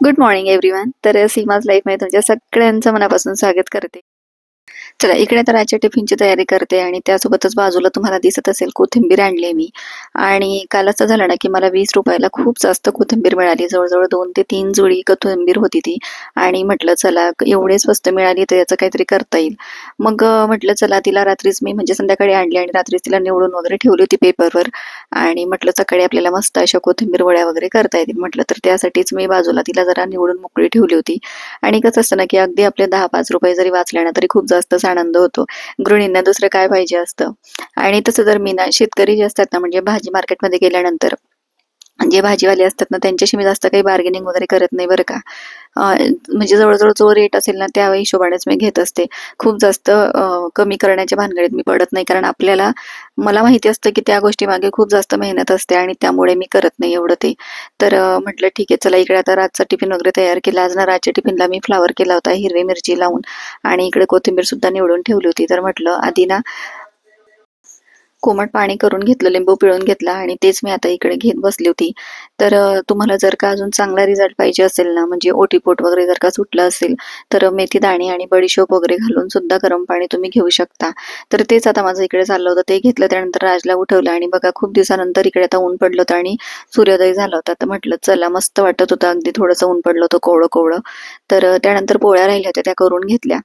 Good morning everyone तर सीमाज लाईफमध्ये तुमच्या सगळ्यांचं मनापासून स्वागत करते. चला इकडे तर आजच्या टिफिनची तयारी करते आणि त्यासोबतच बाजूला तुम्हाला दिसत असेल कोथिंबीर आणली मी. आणि काल असं झालं ना की मला वीस रुपयाला खूप जास्त कोथिंबीर मिळाली. जवळजवळ दोन ते तीन जुळी कोथिंबीर होती ती. आणि म्हटलं चला एवढे स्वस्त मिळाली तर याचं काहीतरी करता येईल. मग म्हटलं चला तिला रात्रीच मी म्हणजे संध्याकाळी आणली आणि रात्रीच तिला निवडून वगैरे ठेवली होती पेपरवर. आणि म्हटलं सकाळी आपल्याला मस्त अशा कोथिंबीर वड्या वगैरे करता येतील. म्हटलं तर त्यासाठीच मी बाजूला तिला जरा निवडून मोकळी ठेवली होती. आणि कसं असतं ना की अगदी आपले दहा पाच रुपये जरी वाचले ना तरी खूप जास्त जास्तच आनंद होतो. गृहिणींना दुसरं काय पाहिजे असतं? आणि तसं जर मी ना शेतकरी जे असतात ना म्हणजे भाजी मार्केटमध्ये गेल्यानंतर जे भाजीवाले असतात ना त्यांच्याशी मी जास्त काही बार्गेनिंग वगैरे करत नाही बरं का. म्हणजे जवळजवळ जो रेट असेल ना त्या हिशोबानेच मी घेत असते. खूप जास्त कमी करण्याच्या भानगडीत मी पडत नाही. कारण आपल्याला मला माहिती असतं की त्या गोष्टी मागे खूप जास्त मेहनत असते आणि त्यामुळे मी करत नाही एवढं ते. तर म्हटलं ठीक आहे चला इकडे आता रातचा टिफिन वगैरे तयार केला. आज ना रातच्या टिफिनला मी फ्लावर केला होता हिरवी मिरची लावून. आणि इकडे कोथिंबीर सुद्धा निवडून ठेवली होती. तर म्हटलं आधी ना कोमट पाणी करून घेतलं लिंबू पिळून घेतला आणि तेच मी आता इकडे घेत बसली होती. तर तुम्हाला जर का अजून चांगला रिझल्ट पाहिजे असेल ना म्हणजे ओटीपोट वगैरे जर का सुटलं असेल तर मेथी दाणे आणि बडीशोप वगैरे घालून सुद्धा गरम पाणी तुम्ही घेऊ शकता. तर तेच आता माझं इकडे चाललं होतं. ते घेतलं त्यानंतर राजला उठवलं आणि बघा खूप दिवसानंतर इकडे आता ऊन पडलं होतं आणि सूर्योदय झाला होता. तर म्हटलं चला मस्त वाटत होतं. अगदी थोडंसं ऊन पडलं होतं कोवळं कोवळं. तर त्यानंतर पोळ्या राहिल्या होत्या त्या करून घेतल्या.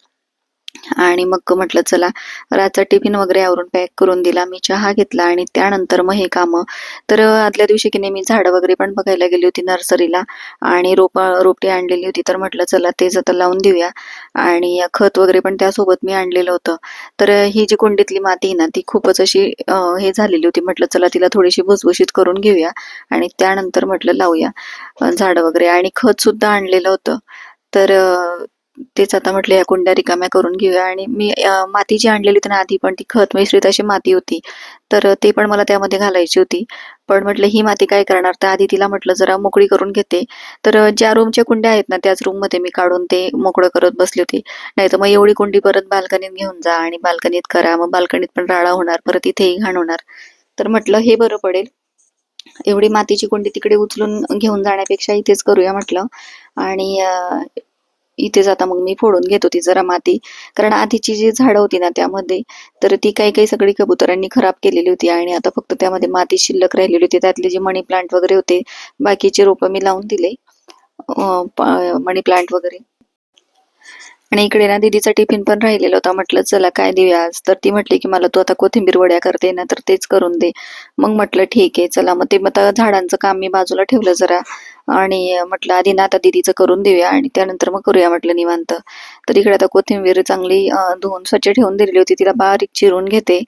आणि मग म्हटलं चला रातचा टिफिन वगैरे आवरून पॅक करून दिला मी चहा घेतला आणि त्यानंतर मग हे कामं. तर आदल्या दिवशी की नाही मी झाडं वगैरे पण बघायला गेली होती नर्सरीला आणि रोप रोपटी आणलेली होती. तर म्हटलं चला तेच आता लावून देऊया. आणि खत वगैरे पण त्यासोबत मी आणलेलं होतं. तर ही जी कुंडीतली माती आहे ना ती खूपच अशी हे झालेली होती. म्हटलं चला तिला थोडीशी भुसभुशीत करून घेऊया आणि त्यानंतर म्हटलं लावूया झाडं वगैरे. आणि खत सुद्धा आणलेलं होतं. तर तेच आता म्हटलं या कुंड्या रिकाम्या करून घेऊया. आणि मी माती जी आणलेली होती ना आधी पण ती खत मिश्रित अशी माती होती. तर ते पण मला त्यामध्ये घालायची होती. पण म्हटलं ही माती काय करणार? तर आधी तिला म्हटलं जरा मोकळी करून घेते. तर ज्या रूमच्या कुंड्या आहेत ना त्याच रूममध्ये मी काढून ते मोकळं करत बसली होती. नाही तर मग एवढी कुंडी परत बाल्कनीत घेऊन जा आणि बाल्कनीत करा. मग बाल्कनीत पण राळा होणार परत इथेही घाण होणार. तर म्हटलं हे बरं पडेल. एवढी मातीची कुंडी तिकडे उचलून घेऊन जाण्यापेक्षा इथेच करूया म्हटलं. आणि इथेच आता मग मी फोडून घेत होती जरा माती. कारण आधीची जी झाडं होती ना त्यामध्ये तर ती काही काही सगळी कबुतरांनी खराब केलेली होती आणि आता फक्त त्यामध्ये माती शिल्लक राहिलेली होती. त्यातले जे मनी प्लांट वगैरे होते बाकीचे रोपं मी लावून दिले. मनी प्लांट वगैरे. आणि इकडे ना दीदीचा टिफिन पण राहिलेला होता. म्हटलं चला काय देऊया आज? तर ती म्हटली की मला तू आता कोथिंबीर वड्या करते ना तर तेच करून दे. मग म्हटलं ठीक आहे चला. मग ते मग झाडांचं काम मी बाजूला ठेवलं जरा. आणि म्हटलं आधी ना आता दीदीचं करून देऊया आणि त्यानंतर मग करूया म्हटलं निवांत. तर इकडे आता कोथिंबीर चांगली धुवून स्वच्छ ठेवून दिलेली होती. तिला बारीक चिरून घेते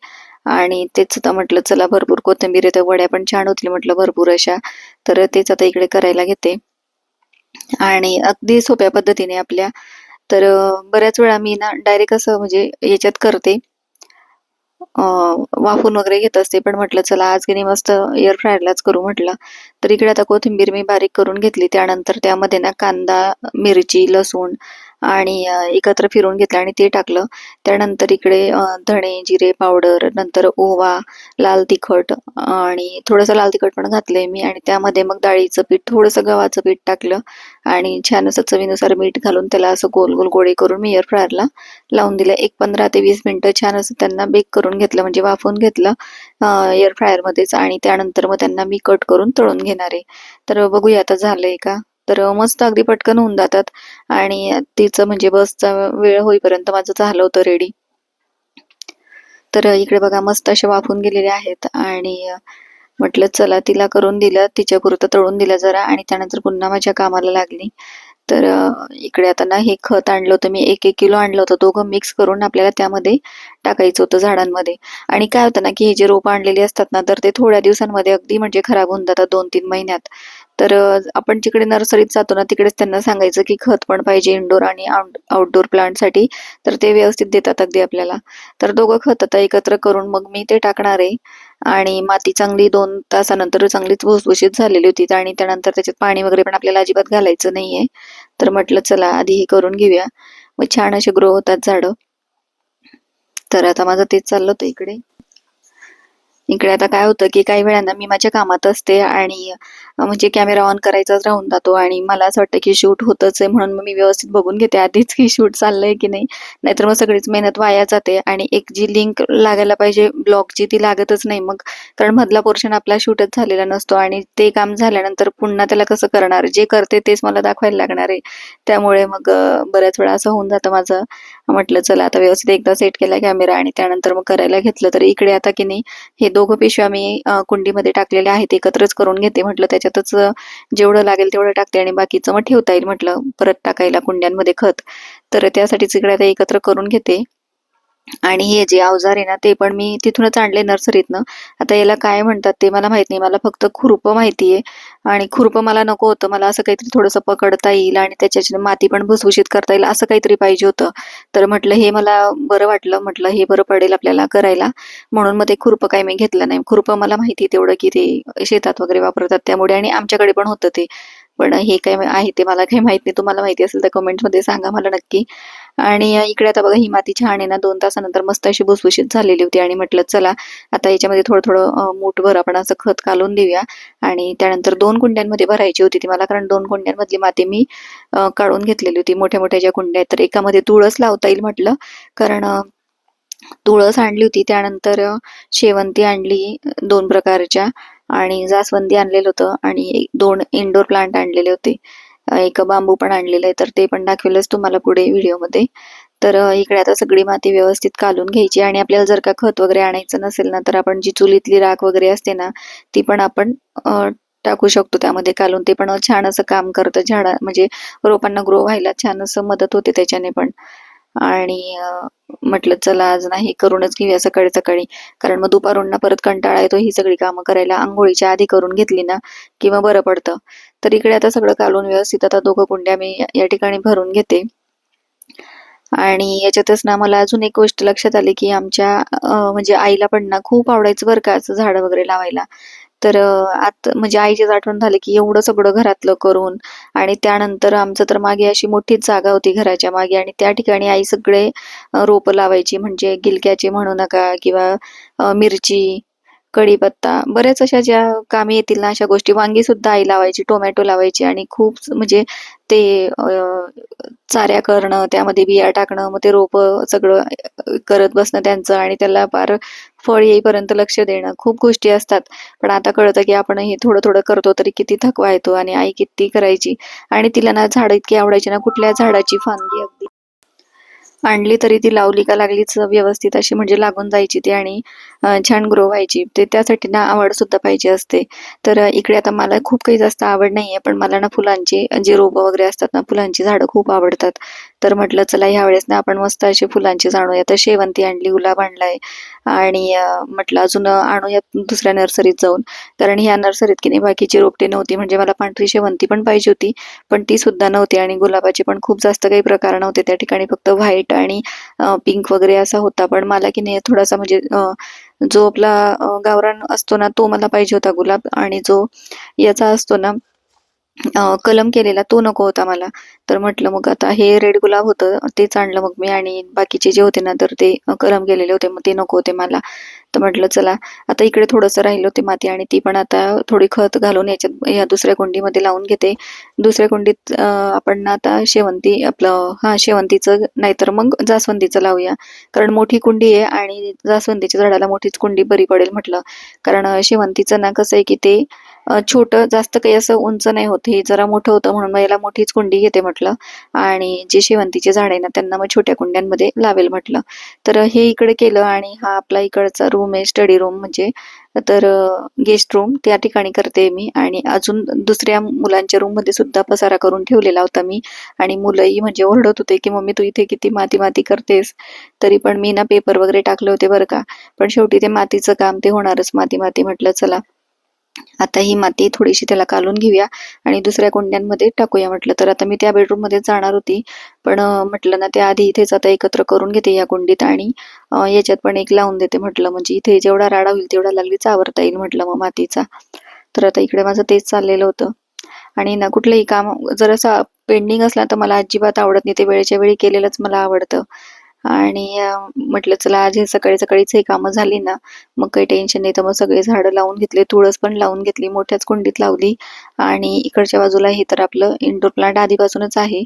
आणि तेच आता म्हटलं चला भरपूर कोथिंबीर येतं वड्या पण छान होतील म्हटलं भरपूर अशा. तर तेच आता इकडे करायला घेते. आणि अगदी सोप्या पद्धतीने आपल्या. तर बऱ्याच वेळा मी ना डायरेक्ट असं म्हणजे याच्यात करते. वाफून वगैरे घेत असते. पण म्हटलं चला आज की मस्त एअर फ्रायरलाच करू म्हटलं. तर इकडे आता कोथिंबीर मी बारीक करून घेतली. त्यानंतर त्यामध्ये ना कांदा मिरची लसूण आणि एकत्र फिरून घेतलं आणि ते टाकलं. त्यानंतर इकडे धणे जिरे पावडर नंतर ओवा लाल तिखट आणि थोडंसं लाल तिखट पण घातलंय मी आणि त्यामध्ये मग डाळीचं पीठ थोडंसं गव्हाचं पीठ टाकलं आणि छान असं चवीनुसार मीठ घालून त्याला असं गोल गोल गोळे करून मी एअर फ्रायरला लावून दिलं. एक पंधरा ते वीस मिनटं छान असं त्यांना बेक करून घेतलं म्हणजे वाफवून घेतलं एअर फ्रायरमध्येच आणि त्यानंतर मग त्यांना मी कट करून तळून घेणार. आहे तर बघूया आता झालंय का? तर मस्त अगदी पटकन होऊन जातात. आणि तिचं म्हणजे बसचा वेळ होईपर्यंत माझं झालं होतं रेडी तर इकडे बघा मस्त असे वाफून गेलेले आहेत. आणि म्हटलं चला तिला करून दिलं. तिच्या पुरतं तळून दिलं जरा. आणि त्यानंतर पुन्हा माझ्या कामाला लागली. तर इकडे आता ना हे खत आणलं होतं मी. एक एक किलो आणलं होतं. दोघं मिक्स करून आपल्याला त्यामध्ये टाकायचं होतं झाडांमध्ये. आणि काय होतं ना की हे जे रोपं आणलेली असतात ना तर ते थोड्या दिवसांमध्ये अगदी म्हणजे खराब होऊन जातात. दोन तीन महिन्यात. तर आपण जिकडे नर्सरीत जातो ना तिकडेच त्यांना सांगायचं की खत पण पाहिजे इनडोर आणि आउटडोर प्लांटसाठी तर ते व्यवस्थित देतात अगदी आपल्याला. तर दोघं खत आता एकत्र करून मग मी ते टाकणार आहे. आणि माती चांगली दोन तासानंतर चांगलीच भुसभुशीत झालेली होती. आणि त्यानंतर त्याच्यात पाणी वगैरे पण आपल्याला अजिबात घालायचं नाहीये. तर म्हटलं चला आधी हे करून घेऊया. मग छान असे ग्रो होतात झाडं. तर आता माझं तेच चाललं होतं इकडे. इकडे आता काय होतं की काही वेळांना मी माझ्या कामात असते आणि म्हणजे कॅमेरा ऑन करायचाच राहून जातो आणि मला असं वाटतं की शूट होतच आहे म्हणून मग मी व्यवस्थित बघून घेते आधीच की शूट चाललंय की नाही. नाहीतर मग सगळीच मेहनत वाया जाते आणि एक जी लिंक लागायला पाहिजे ब्लॉगची ती लागतच नाही मग. कारण मधला पोर्शन आपला शूटच झालेला नसतो आणि ते काम झाल्यानंतर पुन्हा त्याला कसं करणार? जे करते तेच मला दाखवायला लागणार आहे. त्यामुळे मग बऱ्याच वेळा असं होऊन जातं माझं. म्हटलं चला आता व्यवस्थित एकदा सेट केला कॅमेरा आणि त्यानंतर मग करायला घेतलं तर इकडे आता की नाही हे दोघं पिशव्या मी कुंडीमध्ये टाकलेल्या आहेत एकत्रच करून घेते म्हटलं त्याच्यातच जेवढं लागेल तेवढं टाकते आणि बाकीचं मग ठेवता येईल म्हटलं परत टाकायला कुंड्यांमध्ये खत. तर त्यासाठीच इकडे आता एकत्र करून घेते. आणि हे जे अवजार आहे ना ते पण मी तिथूनच आणले नर्सरीतनं. आता याला काय म्हणतात ते मला माहीत नाही. मला फक्त खुरपं माहिती आहे. आणि खुरपं मला नको होतं. मला असं काहीतरी थोडंसं पकडता येईल आणि त्याच्याची माती पण भुसभुशीत करता येईल असं काहीतरी पाहिजे होतं. तर म्हटलं हे मला बरं वाटलं. म्हटलं हे बरं पडेल आपल्याला करायला. म्हणून मग ते खुरपं काही मी घेतलं नाही. खुरपं मला माहिती तेवढं की ते शेतात वगैरे वापरतात त्यामुळे आणि आमच्याकडे पण होतं ते. पण हे काय आहे ते मला काही माहीत नाही. तुम्हाला माहिती असेल तर कमेंटमध्ये सांगा मला नक्की. आणि इकडे आता बघा ही माती छान आहे ना दोन तासानंतर मस्त अशी भुसभुशीत झालेली होती आणि म्हटलं चला आता याच्यामध्ये थोडं थोडं मूठभर आपण असं खत घालून देऊया. आणि त्यानंतर दोन कुंड्यांमध्ये भरायची होती ती मला कारण दोन कुंड्यांमधली माती मी काढून घेतलेली होती मोठ्या मोठ्या ज्या कुंड्या आहेत. तर एकामध्ये तुळस लावता येईल म्हटलं कारण तुळस आणली होती. त्यानंतर शेवंती आणली दोन प्रकारच्या. आणि जास्वंदी आणलेलं होतं आणि दोन इंडोर प्लांट आणलेले होते. एक बांबू पण आणलेलं आहे तर ते पण दाखवेलच तुम्हाला पुढे व्हिडिओमध्ये. तर इकडे आता सगळी माती व्यवस्थित कालून घ्यायची आणि आपल्याला जर का खत वगैरे आणायचं नसेल ना तर आपण जी चुलीतली राख वगैरे असते ना ती पण आपण टाकू शकतो त्यामध्ये कालून. ते पण छान असं काम करतं झाडा म्हणजे रोपांना ग्रो व्हायला छान असं मदत होते त्याच्याने पण. आणि म्हटलं चला आज नाही करूनच घेऊया सकाळी सकाळी. कारण मग दुपारून ना परत कंटाळा येतो ही सगळी कामं करायला. आंघोळीच्या आधी करून घेतली ना किंवा बरं पडतं. तर इकडे आता सगळं कालून व्यवस्थित आता दोघं कुंड्या मी या- ठिकाणी भरून घेते. आणि याच्यातच ना मला अजून एक गोष्ट लक्षात आली की आमच्या म्हणजे आईला पण ना खूप आवडायचं बरं का असं झाडं वगैरे लावायला. तर आत म्हणजे आईचीच आठवण झाली की एवढं सगळं घरातलं करून आणि त्यानंतर आमचं तर मागे अशी मोठीच जागा होती घराच्या मागे आणि त्या ठिकाणी आई सगळे रोपं लावायची म्हणजे गिलक्याचे म्हणू नका किंवा मिरची कढीपत्ता बऱ्याच अशा ज्या कामे येतील ना अशा गोष्टी. वांगी सुद्धा आई लावायची टोमॅटो लावायची आणि खूप म्हणजे ते चाऱ्या करणं त्यामध्ये बिया टाकणं मग ते रोप सगळं करत बसणं त्यांचं आणि त्याला फार फळ येईपर्यंत लक्ष देणं. खूप गोष्टी असतात. पण आता कळतं की आपण हे थोडं थोडं करतो तरी किती थकवा येतो आणि आई किती करायची. आणि तिला ना झाड इतकी आवडायची ना कुठल्या झाडाची फांदी अगदी. आणली तरी ती लावली का लागलीच व्यवस्थित अशी म्हणजे लागून जायची ती आणि छान ग्रो व्हायची. ते त्यासाठी ना आवड सुद्धा पाहिजे असते. तर इकडे आता मला खूप काही जास्त आवड नाहीये पण मला ना फुलांची जे रोपं वगैरे असतात ना फुलांची झाडं खूप आवडतात. तर म्हटलं चला ह्या वेळेस ना आपण मस्त अशी फुलांची जाणूया. तर शेवंती आणली गुलाब आणलाय आणि म्हटलं अजून आणूया दुसऱ्या नर्सरीत जाऊन. कारण ह्या नर्सरीत की नाही बाकीची रोपटे नव्हती. म्हणजे मला पांढरी शेवंती पण पाहिजे होती पण ती सुद्धा नव्हती. आणि गुलाबाचे पण खूप जास्त काही प्रकार नव्हते त्या ठिकाणी. फक्त व्हाईट आणि पिंक वगैरे असा होता. पण मला की नाही थोडासा म्हणजे जो आपला गावरान असतो ना तो मला पाहिजे होता गुलाब. आणि जो याचा असतो ना कलम केलेला तो नको होता मला. तर म्हटलं मग आता हे रेड गुलाब होतं तेच आणलं मग मी आणि बाकीचे जे होते ना तर ते कलम केलेले होते मग ते नको होते मला. तर म्हटलं चला आता इकडे थोडंसं राहिलं होते माती आणि ती पण आता थोडी खत घालून याच्यात या दुसऱ्या कुंडीमध्ये लावून घेते. दुसऱ्या कुंडीत आपण आता शेवंती आपलं हा शेवंतीचं नाहीतर मग जास्वंदीचं लावूया. कारण मोठी कुंडी आहे आणि जास्वंदीच्या झाडाला मोठीच कुंडी बरी पडेल म्हटलं. कारण शेवंतीचं ना कसं आहे की ते छोटं जास्त काही असं उंच नाही होत. हे जरा मोठं होतं म्हणून मग याला मोठीच कुंडी घेते म्हटलं. आणि जे शेवंतीचे झाड आहे ना त्यांना मग छोट्या कुंड्यांमध्ये लावेल म्हटलं. तर हे इकडे केलं आणि हा आपला इकडचा रूम आहे स्टडी रूम म्हणजे. तर गेस्ट रूम त्या ठिकाणी करते मी. आणि अजून दुसऱ्या मुलांच्या रूममध्ये सुद्धा पसारा करून ठेवलेला होता मी. आणि मुलंही म्हणजे ओरडत होते की मम्मी तू इथे किती माती माती करतेस? तरी पण मी ना पेपर वगैरे टाकले होते बरं का. पण शेवटी ते मातीचं काम ते होणारच. माती माती म्हटलं चला आता ही माती थोडीशी त्याला कालून घेऊया आणि दुसऱ्या कुंड्यांमध्ये टाकूया. म्हटलं तर आता मी त्या बेडरूममध्ये जाणार होती पण म्हटलं ना त्या आधी इथेच आता एकत्र करून घेते या कुंडीत आणि याच्यात पण एक लावून देते. म्हटलं म्हणजे इथे जेवढा राडा होईल तेवढा लागलीच आवरता येईल म्हटलं मग मातीचा. तर आता इकडे माझं तेच चाललेलं होतं. आणि ना कुठलंही काम जर असं पेंडिंग असला तर मला अजिबात आवडत नाही. ते वेळेच्या वेळी केलेलंच मला आवडतं. आणि म्हटलं चला आज हे सकाळी सकाळीच हे कामं झाली ना मग काही टेन्शन नाही. तर मग सगळे झाडं लावून घेतले तुळस पण लावून घेतली मोठ्याच कुंडीत लावली. आणि इकडच्या बाजूला हे तर आपलं इंडोर प्लांट आधीपासूनच आहे.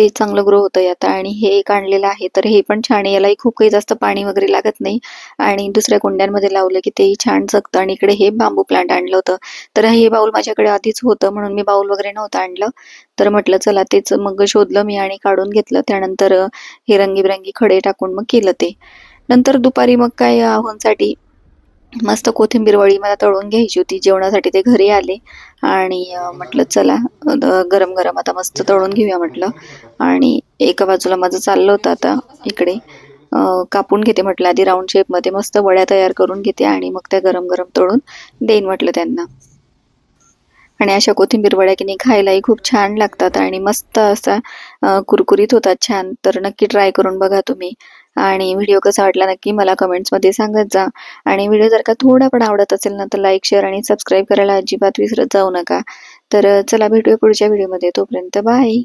ते चांगलं ग्रो होतं आता. आणि हे एक आणलेलं आहे तर हे पण छान आहे. यालाही खूप काही जास्त पाणी वगैरे लागत नाही. आणि दुसऱ्या कुंड्यांमध्ये लावलं की तेही छान जगतं. आणि इकडे हे बांबू प्लांट आणलं होतं. तर हे बाऊल माझ्याकडे आधीच होतं म्हणून मी बाऊल वगैरे नव्हतं आणलं. तर म्हटलं चला तेच मग शोधलं मी आणि काढून घेतलं. त्यानंतर हे रंगीबिरंगी खडे टाकून मग केलं ते. नंतर दुपारी मग काय आव्हानसाठी मस्त कोथिंबीर वळी मला तळून घ्यायची होती जेवणासाठी ते घरी आले. आणि म्हटलं चला गरम गरम आता मस्त तळून घेऊया म्हटलं. आणि एका बाजूला माझं चाललं होतं आता इकडे. कापून घेते म्हटलं आधी राऊंड शेपमध्ये मस्त वड्या तयार करून घेते आणि मग त्या गरम गरम तळून देईन म्हटलं त्यांना. आणि अशा कोथिंबीर वड्या की नाही खायलाही खूप छान लागतात आणि मस्त असा कुरकुरीत होतात छान. तर नक्की ट्राय करून बघा तुम्ही. आणि व्हिडिओ कसा वाटला नक्की मला कमेंट्समध्ये सांगत जा. आणि व्हिडिओ जर का थोडा पण आवडत असेल ना तर लाईक शेअर आणि सबस्क्राईब करायला अजिबात विसरत जाऊ नका. तर चला भेटूया पुढच्या व्हिडिओमध्ये तोपर्यंत बाय